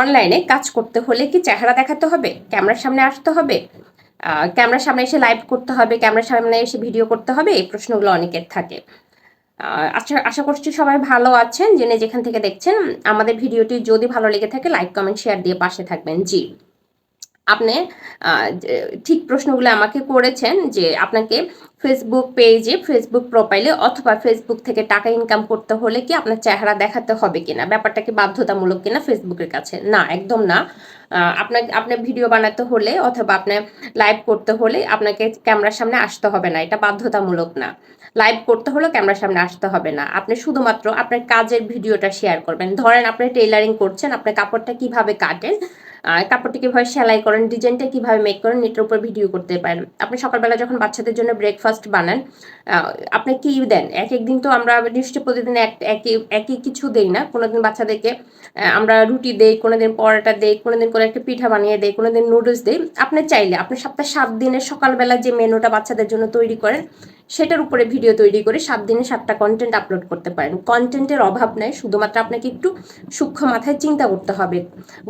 অনলাইনে কাজ করতে হলে কি চেহারা দেখাতে হবে? ক্যামেরার সামনে আসতে হবে? ক্যামেরার সামনে এসে লাইভ করতে হবে? ক্যামেরার সামনে এসে ভিডিও করতে হবে? এই প্রশ্নগুলো অনেকের থাকে। আচ্ছা আশা করছি সবাই ভালো আছেন। জেনে যেখান থেকে দেখছেন, আমাদের ভিডিওটি যদি ভালো লেগে থাকে লাইক কমেন্ট শেয়ার দিয়ে পাশে থাকবেন। জি। আপনি ঠিক প্রশ্নগুলো আমাকে করেছেন যে, আপনাকে ফেসবুক পেজে ফেসবুক প্রোফাইলে অথবা ফেসবুক থেকে টাকা ইনকাম করতে হলে কি আপনার চেহারা দেখাতে হবে কিনা? ব্যাপারটা কি বাধ্যতামূলক কিনা ফেসবুকের কাছে? না একদম না। আহ, আপনাকে আপনার ভিডিও বানাতে হলে অথবা আপনার লাইভ করতে হলে আপনাকে ক্যামেরার সামনে আসতে হবে না। এটা বাধ্যতামূলক না। লাইভ করতে হলে ক্যামেরার সামনে আসতে হবে না। আপনি শুধুমাত্র আপনার কাজের ভিডিওটা শেয়ার করবেন। ধরেন আপনি টেইলারিং করছেন আপনার কাপড়টা কীভাবে কাটেন? কাপড়টি কীভাবে সেলাই করেন, ডিজাইনটা কীভাবে মেক করেন, এটার উপর ভিডিও করতে পারেন। আপনি সকালবেলা যখন বাচ্চাদের জন্য ব্রেকফাস্ট বানান আপনি কি দেন? এক এক দিন তো আমরা নিশ্চয়ই প্রতিদিন এক একই একই কিছু দেই না। কোনোদিন বাচ্চাদেরকে আমরা রুটি দেই, কোনোদিন পরোটা দেই, কোনোদিন করে একটা পিঠা বানিয়ে দেই, কোনোদিন নুডলস দেই। আপনি চাইলে, আপনি সপ্তাহে সাত দিনের সকালবেলা যে মেনুটা বাচ্চাদের জন্য তৈরি করেন সেটার উপরে ভিডিও তৈরি করে সাত দিনে সাতটা কন্টেন্ট আপলোড করতে পারেন। কন্টেন্টের অভাব নেই, শুধুমাত্র আপনাকে একটু সূক্ষ্ম মাথায় চিন্তা করতে হবে।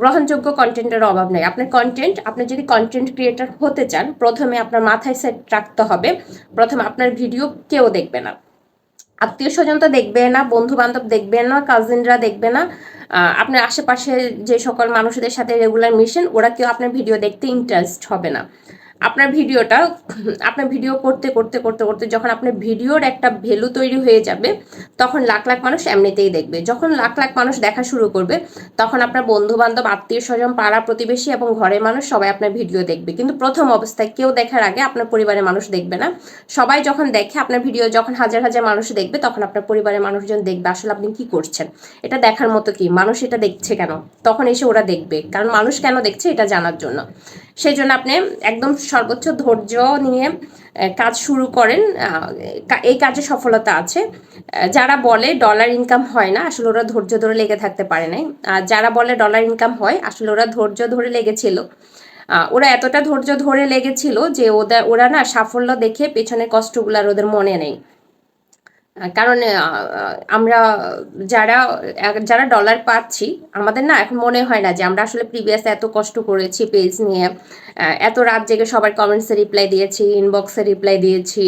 গ্রহণযোগ্য কন্টেন্টের অভাব নেই। আপনার কন্টেন্ট আপনি যদি কন্টেন্ট ক্রিয়েটর হতে চান, প্রথমে আপনার মাথায় সেট রাখতে হবে। প্রথমে আপনার ভিডিও কেউ দেখবে না। আত্মীয় স্বজন তো দেখবে না বন্ধু বান্ধব দেখবে না কাজিনরা দেখবে না। আপনার আশেপাশে যে সকল মানুষদের সাথে রেগুলার মিশন ওরা কেউ আপনার ভিডিও দেখতে ইন্টারেস্ট হবে না। আপনার ভিডিওটা, আপনার ভিডিও করতে করতে করতে করতে যখন আপনার ভিডিওর একটা ভ্যালু তৈরি হয়ে যাবে, তখন লাখ লাখ মানুষ এমনিতেই দেখবে। যখন লাখ লাখ মানুষ দেখা শুরু করবে, তখন আপনার বন্ধু বান্ধব আত্মীয় স্বজন পাড়া প্রতিবেশী এবং ঘরের মানুষ সবাই আপনার ভিডিও দেখবে। কিন্তু প্রথম অবস্থায় কেউ দেখার আগে আপনার পরিবারের মানুষ দেখবে না। সবাই যখন দেখে আপনার ভিডিও, যখন হাজার হাজার মানুষ দেখবে, তখন আপনার পরিবারের মানুষজন দেখবে, আসলে আপনি কি করছেন? এটা দেখার মতো কি? মানুষ এটা দেখছে কেন? তখন এসে ওরা দেখবে। কারণ মানুষ কেন দেখছে? এটা জানার জন্য। সেই জন্য আপনি একদম সর্বোচ্চ ধৈর্য নিয়ে কাজ শুরু করেন। এই কাজে সফলতা আছে। যারা বলে ডলার ইনকাম হয় না, আসলে ওরা ধৈর্য ধরে লেগে থাকতে পারে নাই। আর যারা বলে ডলার ইনকাম হয়, আসলে ওরা ধৈর্য ধরে লেগেছিল। ওরা এতটা ধৈর্য ধরে লেগেছিল যে ওদের ওরা না সাফল্য দেখে পেছনের কষ্টগুলো আর ওদের মনে নেই। কারণ আমরা যারা যারা ডলার পাচ্ছি, আমাদের না এখন মনে হয় না যে আমরা আসলে প্রিভিয়াস এত কষ্ট করেছি পেজ নিয়ে। এত রাত জেগে সবার কমেন্টসে রিপ্লাই দিয়েছি ইনবক্সে রিপ্লাই দিয়েছি।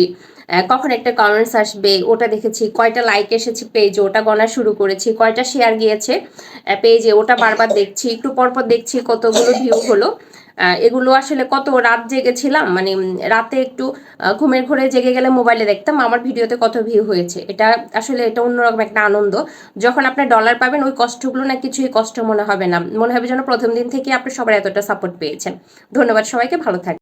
কখন একটা কমেন্টস আসবে, ওটা দেখেছি, কয়টা লাইক এসেছে পেজে ওটা গণা শুরু করেছি, কয়টা শেয়ার গিয়েছে পেজে ওটা বারবার দেখছি, একটু পর পর দেখছি কতগুলো ভিউ হলো। এগুলো আসলে কত রাত জেগেছিলাম মানে রাতে একটু ঘুমের ঘরে জেগে গেলে মোবাইলে দেখতাম, আমার ভিডিওতে কত ভিউ হয়েছে। এটা আসলে এটা অন্যরকম একটা আনন্দ। যখন আপনি ডলার পাবেন, ওই কষ্টগুলো না কিছুই কষ্ট মনে হবে না। মনে হবে যেন প্রথম দিন থেকে আপনি সবার এতটা সাপোর্ট পেয়েছেন। ধন্যবাদ সবাইকে, ভালো থাকবেন।